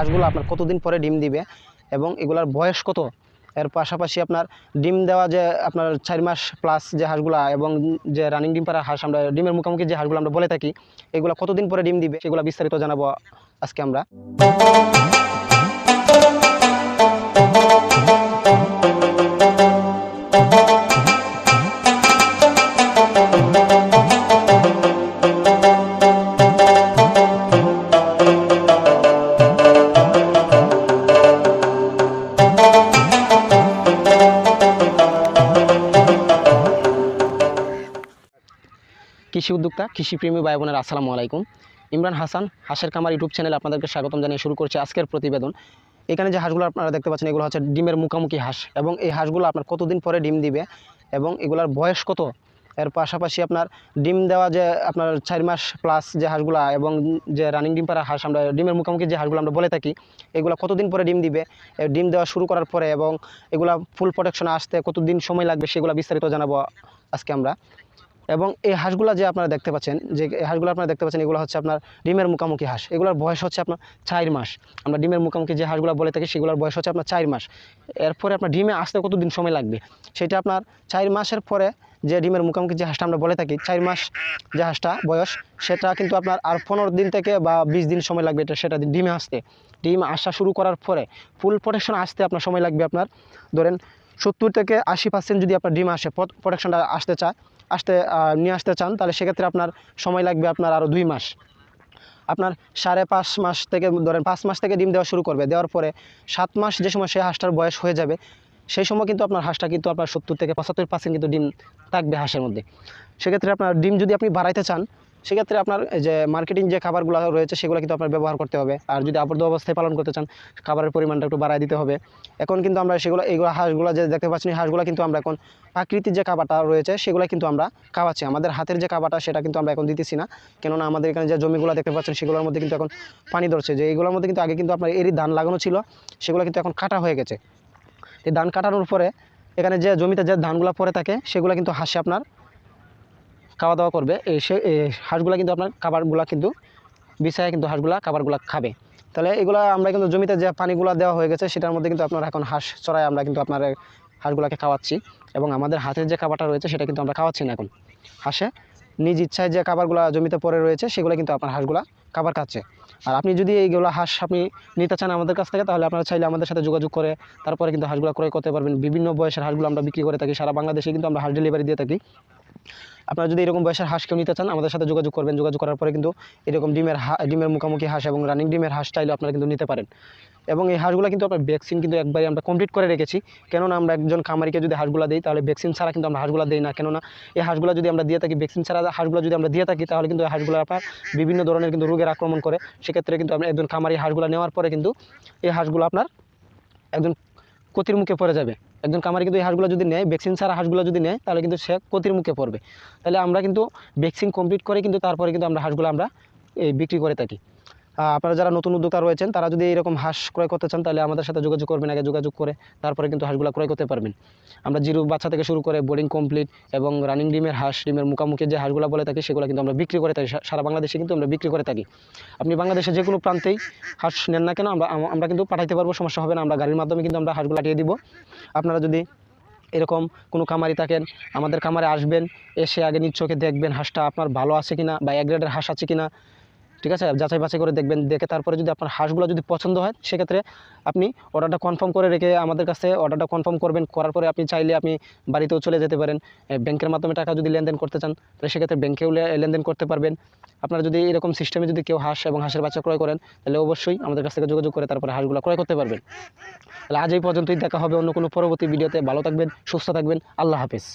হাঁসগুলো আপনার কতদিন পরে ডিম দিবে এবং এগুলার বয়স কত? এর পাশাপাশি আপনার ডিম দেওয়া যে আপনার চার মাস প্লাস যে হাঁসগুলা এবং যে রানিং ডিম পাড়া হাঁস আমরা, ডিমের মুখোমুখি যে হাঁসগুলো আমরা বলে থাকি, এগুলো কতদিন পরে ডিম দিবে? সেগুলো বিস্তারিত জানাব আজকে আমরা। কৃষি উদ্যোক্তা, কৃষিপ্রেমী ভাই বোনের, আসসালামু আলাইকুম। ইমরান হাসান, হাঁসের কামার ইউটিউব চ্যানেলে আপনাদেরকে স্বাগতম জানিয়ে শুরু করছে আজকের প্রতিবেদন। এখানে যে হাঁসগুলো আপনারা দেখতে পাচ্ছেন, এগুলো হচ্ছে ডিমের মুখামুখি হাঁস এবং এই হাঁসগুলো আপনার কতদিন পরে ডিম দিবে এবং এগুলার বয়স কত? এর পাশাপাশি আপনার ডিম দেওয়া যে আপনার চার মাস প্লাস যে হাঁসগুলা এবং যে রানিং ডিম পাড়া হাঁস আমরা, ডিমের মুখোমুখি যে হাঁসগুলো আমরা বলে থাকি, এগুলো কতদিন পরে ডিম দিবে? ডিম দেওয়া শুরু করার পরে এবং এগুলা ফুল প্রোটেকশনে আসতে কতদিন সময় লাগবে সেগুলো বিস্তারিত জানাব আজকে আমরা। এবং এই হাঁসগুলা যে আপনারা দেখতে পাচ্ছেন, যে হাঁসগুলো আপনারা দেখতে পাচ্ছেন, এগুলো হচ্ছে আপনার ডিমের মুখামুখি হাঁস। এগুলোর বয়স হচ্ছে আপনার চার মাস। আমরা ডিমের মুখামুখি যে হাঁসগুলো বলে থাকি, সেগুলোর বয়স হচ্ছে আপনার চার মাস। এরপরে আপনার ডিমে আসতে কতদিন সময় লাগবে? সেটা আপনার চার মাসের পরে যে ডিমের মুখামুখি যে হাঁসটা আমরা বলে থাকি, চার মাস যে হাঁসটা বয়স, সেটা কিন্তু আপনার আর পনেরো দিন থেকে বা বিশ দিন সময় লাগবে এটা, সেটা ডিমে আসতে। ডিম আসা শুরু করার পরে ফুল প্রোটেকশন আসতে আপনার সময় লাগবে আপনার ধরেন সত্তর থেকে আশি পার্সেন্ট যদি আপনার ডিম আসে প্রোটেকশনটা আসতে চায় আসতে নিয়ে আসতে চান, তাহলে সেক্ষেত্রে আপনার সময় লাগবে আপনার আরও দুই মাস। আপনার সাড়ে পাঁচ মাস থেকে, ধরেন পাঁচ মাস থেকে ডিম দেওয়া শুরু করবে। দেওয়ার পরে সাত মাস যে সময় সেই হাঁসটার বয়স হয়ে যাবে, সেই সময় কিন্তু আপনার হাঁসটা কিন্তু আপনার সত্তর থেকে পঁচাত্তর পার্সেন্ট কিন্তু ডিম থাকবে হাঁসের মধ্যে। সেক্ষেত্রে আপনার ডিম যদি আপনি বাড়াইতে চান সেক্ষেত্রে আপনার যে মার্কেটিং যে খাবারগুলো রয়েছে, সেগুলো কিন্তু আপনার ব্যবহার করতে হবে। আর যদি আবদ্ধ অবস্থায় পালন করতে চান, খাবারের পরিমাণটা একটু বাড়ায় দিতে হবে। এখন কিন্তু আমরা সেগুলো, এইগুলো হাঁসগুলো যে দেখতে পাচ্ছি হাঁসগুলো কিন্তু আমরা এখন প্রাকৃতিক যে খাবারটা রয়েছে সেগুলো কিন্তু আমরা খাওয়াচ্ছি। আমাদের হাতের যে খাবারটা, সেটা কিন্তু আমরা এখন দিতেছি না। কেননা আমাদের এখানে যে জমিগুলো দেখতে পাচ্ছেন, সেগুলোর মধ্যে কিন্তু এখন পানি ধরছে। যে এইগুলোর মধ্যে কিন্তু আগে কিন্তু আপনার এরই ধান লাগানো ছিল, সেগুলো কিন্তু এখন কাটা হয়ে গেছে। এই ধান কাটানোর পরে, এখানে যে জমিতে যে ধানগুলো পড়ে থাকে, সেগুলো কিন্তু হাসে আপনার খাওয়া দাওয়া করবে সে হাঁসগুলো কিন্তু আপনার খাবারগুলো কিন্তু বিছায় কিন্তু হাঁসগুলা খাবারগুলো খাবে। তাহলে এগুলো আমরা কিন্তু জমিতে যে পানিগুলো দেওয়া হয়ে গেছে, সেটার মধ্যে কিন্তু আপনার এখন হাঁস চড়াই আমরা কিন্তু আপনার হাঁসগুলোকে খাওয়াচ্ছি এবং আমাদের হাতের যে খাবারটা রয়েছে, সেটা কিন্তু আমরা খাওয়াচ্ছি না এখন। হাঁসে নিজ ইচ্ছায় যে খাবারগুলো জমিতে পড়ে রয়েছে, সেগুলো কিন্তু আপনার হাঁসগুলা খাবার খাচ্ছে। আর আপনি যদি এইগুলো হাঁস আপনি নিতে চান আমাদের কাছ থেকে, তাহলে আপনারা চাইলে আমাদের সাথে যোগাযোগ করে, তারপরে কিন্তু হাঁসগুলো ক্রয় করতে পারবেন। বিভিন্ন বয়সের হাঁসগুলো আমরা বিক্রি করে থাকি, সারা বাংলাদেশে কিন্তু আমরা হাঁস ডেলিভারি দিয়ে থাকি। আপনারা যদি এরকম বয়সের হাঁস কেউ নিতে চান, আমাদের সাথে যোগাযোগ করবেন। যোগাযোগ করার পরে কিন্তু এরকম ডিমের ডিমের মুখোমুখি হাঁস এবং রানিং ডিমের হাঁস চাইলে আপনারা কিন্তু নিতে পারেন। এবং এই হাঁসগুলো কিন্তু আপনার ভ্যাকসিন কিন্তু একবারে আমরা কমপ্লিট করে রেখেছি। কেননা আমরা একজন খামারিকে যদি হাঁসগুলো দিই, তাহলে ভ্যাকসিন ছাড়া কিন্তু আমরা হাঁসগুলো দিই না। কেননা এই হাঁসগুলো যদি আমরা দিয়ে থাকি ভ্যাকসিন ছাড়া হাঁসগুলো যদি আমরা দিয়ে থাকি, তাহলে কিন্তু এই হাঁসগুলো আপনার বিভিন্ন ধরনের কিন্তু রোগের আক্রমণ করে। সেক্ষেত্রে কিন্তু আপনি একজন খামারি হাঁসগুলো নেওয়ার পরে কিন্তু এই হাঁসগুলো আপনার একজন ক্ষতির মুখে পড়ে যাবে। একজন কামারে কিন্তু এই হাঁসগুলো যদি নেয় ভ্যাকসিন ছাড়া হাঁসগুলো যদি নেয়, তাহলে কিন্তু সে ক্ষতির মুখে পড়বে। তাহলে আমরা কিন্তু ভ্যাকসিন কমপ্লিট করে কিন্তু তারপরে কিন্তু আমরা হাঁসগুলো আমরা বিক্রি করে থাকি। আপনারা যারা নতুন উদ্যোক্তা রয়েছেন, তারা যদি এরকম হাঁস ক্রয় করতে চান, তাহলে আমাদের সাথে যোগাযোগ করবেন, আগে যোগাযোগ করে তারপরে কিন্তু হাঁসগুলো ক্রয় করতে পারবেন। আমরা জিরো বাচ্চা থেকে শুরু করে বোর্ডিং কমপ্লিট এবং রানিং ডিমের হাঁস, ডিমের মুখামুখি যে হাঁসগুলো বলে থাকি, সেগুলো কিন্তু আমরা বিক্রি করে থাকি। সারা বাংলাদেশে কিন্তু আমরা বিক্রি করে থাকি। আপনি বাংলাদেশে যে কোনো প্রান্তেই হাঁস নেন না কেন, আমরা আমরা কিন্তু পাঠাইতে পারব, সমস্যা হবে না। আমরা গাড়ির মাধ্যমে কিন্তু আমরা হাঁসগুলো পাঠিয়ে দিব। আপনারা যদি এরকম কোনো খামারি থাকেন, আমাদের খামারে আসবেন, এসে আগে নিজ চোখে দেখবেন হাঁসটা আপনার ভালো আছে কিনা বা এক গ্রেডের হাঁস আছে কিনা। ঠিক আছে? যাচাই বাছাই করে দেখবেন, দেখে তারপরে যদি আপনার হাঁসগুলো যদি পছন্দ হয়, সেক্ষেত্রে আপনি অর্ডারটা কনফার্ম করে রেখে আমাদের কাছে অর্ডারটা কনফার্ম করবেন, করার পরে আপনি চাইলে আপনি বাড়িতেও চলে যেতে পারেন। ব্যাংকের মাধ্যমে টাকা যদি লেনদেন করতে চান, তাহলে সেক্ষেত্রে ব্যাংকেও লেনদেন করতে পারবেন। আপনারা যদি এরকম সিস্টেমে যদি কেউ হাঁস এবং হাঁসের বাচ্চা ক্রয় করেন, তাহলে অবশ্যই আমাদের কাছ থেকে যোগাযোগ করে তারপরে হাঁসগুলো ক্রয় করতে পারবেন। তাহলে আজ এই পর্যন্তই, দেখা হবে অন্য কোনো পরবর্তী ভিডিওতে ভালো থাকবেন, সুস্থ থাকবেন। আল্লাহ হাফেজ।